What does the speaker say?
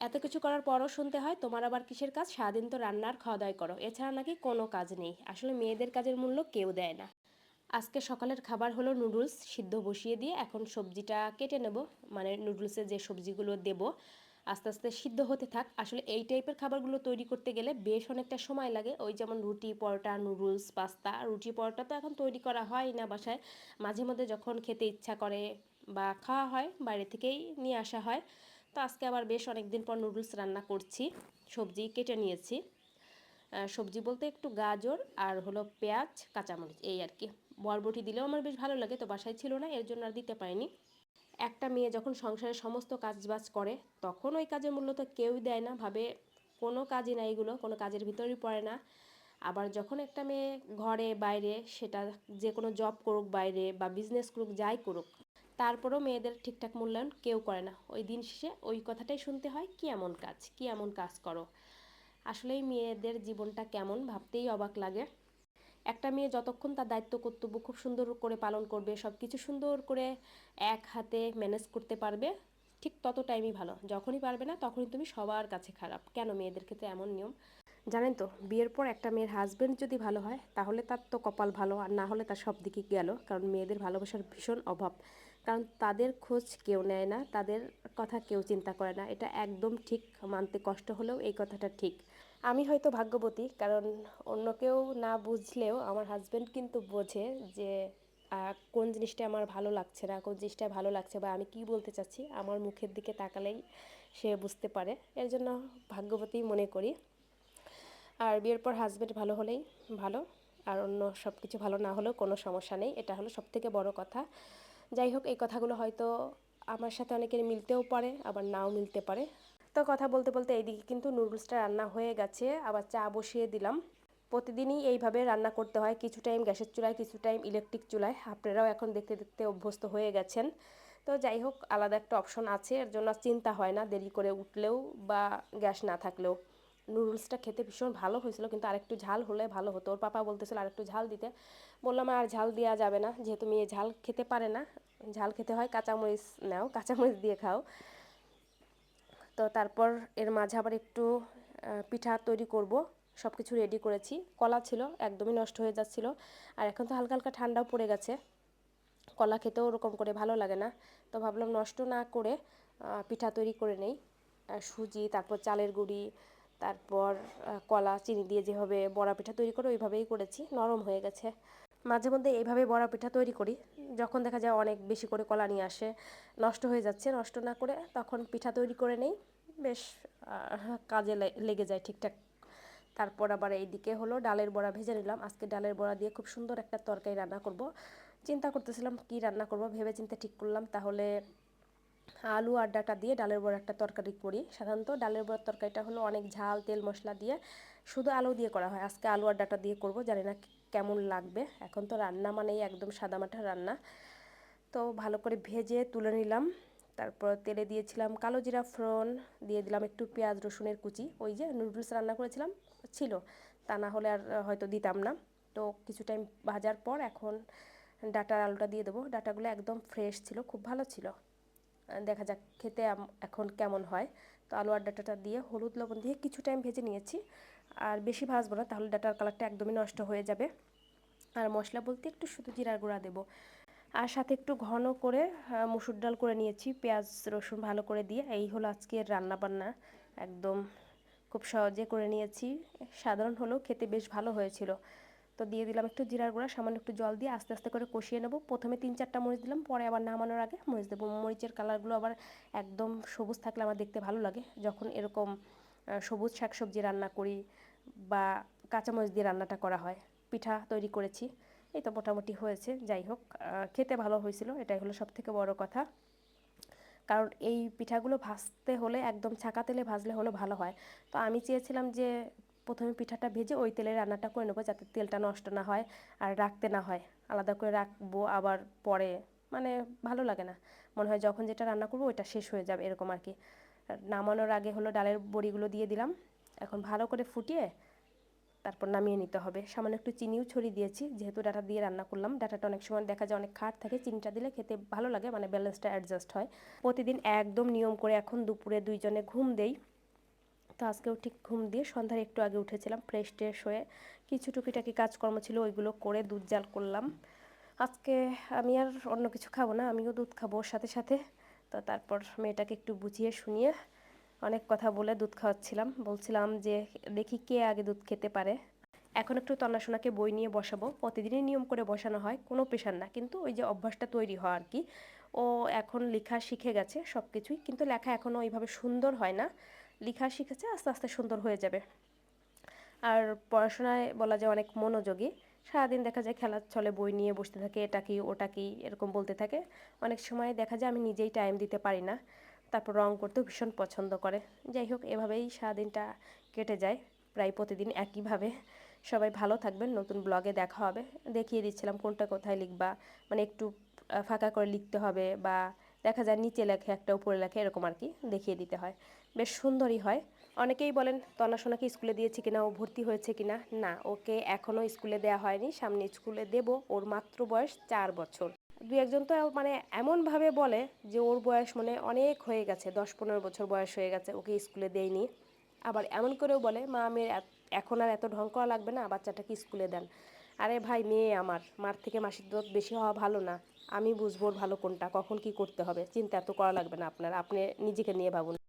এত কিছু করার পরও শুনতে হয়, তোমার আবার কিসের কাজ? সারাদিন তো রান্নার খাওয়া দাওয়া করো। এছাড়া নাকি কোনো কাজ নেই। আসলে মেয়েদের কাজের মূল্য কেউ দেয় না। আজকে সকালের খাবার হলো নুডলস, সিদ্ধ বসিয়ে দিয়ে এখন সবজিটা কেটে নেব। মানে নুডলসে যে সবজিগুলো দেব, আস্তে আস্তে সিদ্ধ হতে থাক। আসলে এই টাইপের খাবারগুলো তৈরি করতে গেলে বেশ অনেকটা সময় লাগে। ওই যেমন রুটি পরোটা, নুডলস, পাস্তা, রুটি পরোটা তো এখন তৈরি করা হয় না বাসায়। মাঝে মধ্যে যখন খেতে ইচ্ছা করে বা খাওয়া হয়, বাইরে থেকেই নিয়ে আসা হয়। তো আজকে আবার বেশ অনেক দিন পর নুডলস রান্না করছি। সবজি কেটে নিয়েছি। সবজি বলতে একটু গাজর আর হলো পেঁয়াজ, কাঁচামরিচ, এই আর কি। বরবটি দিলেও আমার বেশ ভালো লাগে, তো বাসায় ছিল না, এর জন্য আর দিতে পারিনি। একটা মেয়ে যখন সংসারের সমস্ত কাজবাজ করে, তখন ওই কাজের মূল্য তো কেউই দেয় না, ভাবে কোনো কাজই না এগুলো, কোনো কাজের ভিতরেই পড়ে না। আবার যখন একটা মেয়ে ঘরে, বাইরে, সেটা যে কোনো জব করুক বাইরে বা বিজনেস করুক, যাই করুক তারপরেও মেয়েদের ঠিকঠাক মূল্যায়ন কেউ করে না। ওই দিন শেষে ওই কথাটাই শুনতে হয়, কি এমন কাজ, কি এমন কাজ করো? আসলেই মেয়েদের জীবনটা কেমন ভাবতেই অবাক লাগে। একটা মেয়ে যতক্ষণ তার দায়িত্ব, কর্তব্য খুব সুন্দর করে পালন করবে সব কিছু সুন্দর করে এক হাতে ম্যানেজ করতে পারবে, ঠিক তত টাইমই ভালো। যখনই পারবে না, তখনই তুমি সবার কাছে খারাপ। কেন মেয়েদের ক্ষেত্রে এমন নিয়ম? জানেন তো, বিয়ের পর একটা মেয়ের হাজব্যান্ড যদি ভালো হয়, তাহলে তার তো কপাল ভালো, আর না হলে তার সব দিকে গেল, কারণ মেয়েদের ভালোবাসার ভীষণ অভাব। কারণ তাদের খোঁজ কেউ নেয় না, তাদের কথা কেউ চিন্তা করে না, এটা একদম ঠিক, মানতে কষ্ট হলেও এই কথাটা ঠিক। আমি হয়তো ভাগ্যবতী, কারণ অন্য কেউ না বুঝলেও আমার হাজব্যান্ড কিন্তু বোঝে যে কোন জিনিসটা আমার ভালো লাগছে না, কোন জিনিসটা ভালো লাগছে বা আমি কি বলতে চাচ্ছি, আমার মুখের দিকে তাকালেই সে বুঝতে পারে। এর জন্য ভাগ্যবতী মনে করি। আর বিয়ের পর হাজব্যান্ড ভালো হলেই ভালো, আর অন্য সব কিছু ভালো না হলেও কোনো সমস্যা নেই, এটা হলো সবথেকে বড় কথা। যাই হোক, এই কথাগুলো হয়তো আমার সাথে অনেকের মিলতেও পারে, আবার নাও মিলতে পারে। তো কথা বলতে বলতে এইদিকে কিন্তু নুডলসটা রান্না হয়ে গেছে, আবার চা বসিয়ে দিলাম। প্রতিদিনই এইভাবে রান্না করতে হয়, কিছু টাইম গ্যাসের চুলায়, কিছু টাইম ইলেকট্রিক চুলায়। আপনারাও এখন দেখতে দেখতে অভ্যস্ত হয়ে গেছেন। তো যাই হোক, আলাদা একটা অপশন আছে, এর জন্য চিন্তা হয় না, দেরি করে উঠলেও বা গ্যাস না থাকলেও। নুডলসটা খেতে ভীষণ ভালো হয়েছিল, কিন্তু আরেকটু ঝাল হলে ভালো হতো। ওর পাপা বলতেছিল আরেকটু ঝাল দিতে। বললাম, আর ঝাল দেওয়া যাবে না, যেহেতু মেয়ে ঝাল খেতে পারে না, ঝাল খেতে হয়, কাঁচামরিচ নাও, কাঁচামরিচ দিয়ে খাও। তো তারপর এর মাঝে আবার একটু পিঠা তৈরি করব সব কিছু রেডি করেছি। কলা ছিল, একদমই নষ্ট হয়ে যাচ্ছিল, আর এখন তো হালকা হালকা ঠান্ডাও পড়ে গেছে। কলা খেতেও ওরকম করে ভালো লাগে না, তো ভাবলাম নষ্ট না করে পিঠা তৈরি করে নেই। সুজি, তারপর চালের গুঁড়ি তারপর কলা, চিনি দিয়ে যেভাবে বড়া পিঠা তৈরি করে ওইভাবেই করেছি, নরম হয়ে গেছে। মাঝে মধ্যে এইভাবে বড়া পিঠা তৈরি করি, যখন দেখা যায় অনেক বেশি করে কলা নিয়ে আসে, নষ্ট হয়ে যাচ্ছে, নষ্ট না করে তখন পিঠা তৈরি করে নেই, বেশ কাজে লেগে যায় ঠিকঠাক। তারপর আবার এইদিকে হলো ডালের বড়া ভেজে নিলাম, আজকে ডালের বড়া দিয়ে খুব সুন্দর একটা তরকারি রান্না করব। চিন্তা করতেছিলাম কি রান্না করব ভেবে চিন্তা ঠিক করলাম, তাহলে আলু আর ডাটা দিয়ে ডালের বড়া একটা তরকারি করি। সাধারণত ডালের বড়ার তরকারিটা হলো অনেক ঝাল, তেল মশলা দিয়ে শুধু আলু দিয়ে করা হয়। আজকে আলু আর ডাটা দিয়ে করব, জানি না কেমন লাগবে। এখন তো রান্না মানেই একদম সাদামাটা রান্না। তো ভালো করে ভেজে তুলে নিলাম। তারপর তেলে দিয়েছিলাম কালো জিরা ফ্রন দিয়ে দিলাম একটু পেঁয়াজ, রসুনের কুচি। ওই যে নুডলস রান্না করেছিলাম, ছিল। তা না হলে আর হয়তো দিতাম না। তো কিছু টাইম ভাজার পর এখন ডাটার আলুটা দিয়ে দেবো। ডাটাগুলো একদম ফ্রেশ ছিল, খুব ভালো ছিল। দেখা যাক খেতে এখন কেমন হয়। তো আলু আর ডাটাটা দিয়ে হলুদ লবণ দিয়ে কিছু টাইম ভেজে নিয়েছি। আর বেশি ভাজবো না, তাহলে ডাটার কালারটা একদমই নষ্ট হয়ে যাবে। আর মশলা বলতে একটু শুধু জিরার গুঁড়া দেবো। আর সাথে একটু ঘন করে মুসুর ডাল করে নিয়েছি, পেঁয়াজ, রসুন ভালো করে দিয়ে। এই হলো আজকের রান্না বান্না একদম খুব সহজে করে নিয়েছি। সাধারণ হলেও খেতে বেশ ভালো হয়েছিল। তো দিয়ে দিলাম একটু জিরার গুঁড়া, সামান্য একটু জল দিয়ে আস্তে আস্তে করে কষিয়ে নেব। প্রথমে তিন চারটা মরিচ দিলাম, পরে আবার নামানোর আগে মরিচ দেবো। মরিচের কালারগুলো আবার একদম সবুজ থাকলে আমার দেখতে ভালো লাগে। যখন এরকম সবুজ শাকসবজি রান্না করি বা কাঁচামরিচ দিয়ে রান্নাটা করা হয়, পিঠা তৈরি করেছি, এই তো মোটামুটি হয়েছে। যাই হোক খেতে ভালো হয়েছিল, এটাই হলো সব থেকে বড় কথা। কারণ এই পিঠাগুলো ভাজতে হলে, একদম ছাকা তেলে ভাজলে হলে ভালো হয়। তো আমি চেয়েছিলাম যে প্রথমে পিঠাটা ভেজে ওই তেলে রান্নাটা করে নেব যাতে তেলটা নষ্ট না হয় আর রাখতে না হয়। আলাদা করে রাখব আবার পরে। মানে ভালো লাগে না। মনে হয় যখন যেটা রান্না করব ওইটা শেষ হয়ে যাবে এরকম আর কি। নামানোর আগে হলো ডালের বড়িগুলো দিয়ে দিলাম। এখন ভালো করে ফুটিয়ে তারপর নামিয়ে নিতে হবে। সামান্য একটু চিনিও ছড়িয়ে দিয়েছি। যেহেতু ডাটা দিয়ে রান্না করলাম, ডাটাটা অনেক সময় দেখা যায় অনেক খাট থাকে, চিনিটা দিলে খেতে ভালো লাগে মানে ব্যালেন্সটা অ্যাডজাস্ট হয়। প্রতিদিন একদম নিয়ম করে এখন দুপুরে দুইজনে ঘুম দেই। তো আজকেও ঠিক ঘুম দিয়ে সন্ধ্যার একটু আগে উঠেছিলাম ফ্রেশ ট্রেশ হয়ে কিছু টুকিটাকি কাজকর্ম ছিল, ওইগুলো করে দুধ জাল করলাম। আজকে আমি আর অন্য কিছু খাব না, আমিও দুধ খাব ওর সাথে সাথে। তো তারপর মেয়েটাকে একটু বুঝিয়ে শুনিয়ে অনেক কথা বলে দুধ খাওয়াচ্ছিলাম। বলছিলাম যে, দেখি কে আগে দুধ খেতে পারে। এখন একটু তন্নাশোনাকে বই নিয়ে বসাবো। প্রতিদিনই নিয়ম করে বসানো হয়, কোনো পেশার না। কিন্তু ওই যে অভ্যাসটা তৈরি হয় আর কি, ও এখন লেখা শিখে গেছে সব কিছুই কিন্তু লেখা এখনও ওইভাবে সুন্দর হয় না। লেখা শিখেছে, আস্তে আস্তে সুন্দর হয়ে যাবে। আর পড়াশোনায় বলা যায় অনেক মনোযোগী। সারাদিন দেখা যায় খেলার ছলে বই নিয়ে বসতে থাকে, এটা কি, ওটা কি, এরকম বলতে থাকে। অনেক সময় দেখা যায় আমি নিজেই টাইম দিতে পারি না। তারপর রং করতেও ভীষণ পছন্দ করে। যাই হোক, এভাবেই সারাদিনটা কেটে যায়, প্রায় প্রতিদিন একইভাবে। সবাই ভালো থাকবেন, নতুন ব্লগে দেখা হবে। দেখিয়ে দিচ্ছিলাম কোনটা কোথায় লিখবা মানে একটু ফাঁকা করে লিখতে হবে বা দেখা যায় নিচে লেখে, একটা উপরে লেখে, এরকম আর কি দেখিয়ে দিতে হয়। বেশ সুন্দরই হয়। অনেকেই বলেন তনাশোনাকে স্কুলে দিয়েছে কিনা, ও ভর্তি হয়েছে কিনা? না, ওকে এখনও স্কুলে দেওয়া হয়নি। সামনে স্কুলে দেব, ওর মাত্র বয়স চার বছর। দু একজন তো মানে এমনভাবে বলে যে, ওর বয়স মানে অনেক হয়ে গেছে, দশ পনেরো বছর বয়স হয়ে গেছে, ওকে স্কুলে দেয়নি আবার এমন করেও বলে, মা, আমি এখন আর এত ঢং করা লাগবে না, বাচ্চাটাকে স্কুলে দেন। আরে ভাই, মেয়ে আমার। মার থেকে মাসির দুধ বেশি হওয়া ভালো না। আমি বুঝব ভালো কোনটা, কখন কি করতে হবে। চিন্তা এত করা লাগবে না আপনার। আপনি নিজেকে নিয়ে ভাবুন।